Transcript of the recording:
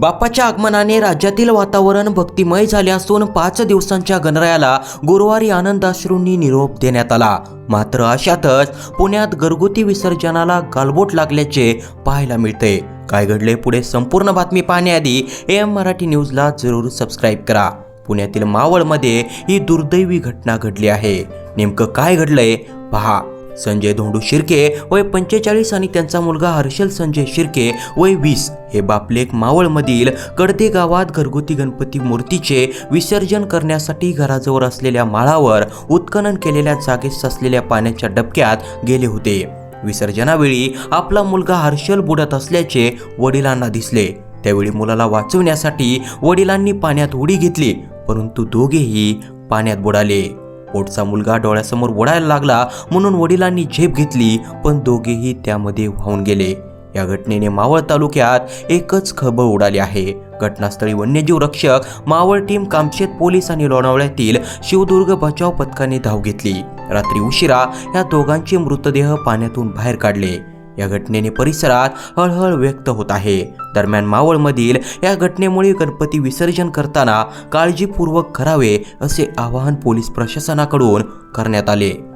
बाप्पाच्या आगमनाने राज्यातील वातावरण भक्तिमय झाले असून पाच दिवसांच्या गणरायाला गुरुवारी आनंदाश्रूंनी निरोप देण्यात आला. मात्र अशातच पुण्यात घरगुती विसर्जनाला गालबोट लागल्याचे पाहायला मिळते. काय घडले पुढे संपूर्ण बातमी पाहण्याआधी एम मराठी न्यूजला जरूर सबस्क्राईब करा. पुण्यातील मावळमध्ये ही दुर्दैवी घटना घडली आहे. नेमकं काय घडलंय? पहा. संजय धोंडू शिर्के वय पंचेचाळीस आणि त्यांचा मुलगा हर्षल संजय शिर्के वय वीस हे बापलेक मावळमधील कडदे गावात घरगुती गणपती मूर्तीचे विसर्जन करण्यासाठी घराजवळ असलेल्या माळावर उत्खनन केलेल्या जागेत असलेल्या पाण्याच्या डबक्यात गेले होते. विसर्जनावेळी आपला मुलगा हर्षल बुडत असल्याचे वडिलांना दिसले. त्यावेळी मुलाला वाचवण्यासाठी वडिलांनी पाण्यात उडी घेतली परंतु दोघेही पाण्यात बुडाले. पोटचा मुलगा डोळ्यासमोर ओढायला लागला म्हणून वडिलांनी झेप घेतली पण दोघेही त्यामध्ये वाहून गेले. या घटनेने मावळ तालुक्यात एकच खळबळ उडाली आहे. घटनास्थळी वन्यजीव रक्षक मावळ टीम कामशेत पोलीस आणि लोणावळ्यातील शिवदुर्ग बचाव पथकाने धाव घेतली. रात्री उशिरा या दोघांचे मृतदेह पाण्यातून बाहेर काढले. या घटनेने परिसरात हळहळ व्यक्त होत आहे. दरम्यान मावळमधील या घटनेमुळे गणपती विसर्जन करताना काळजीपूर्वक करावे असे आवाहन पोलीस प्रशासनाकडून करण्यात आले.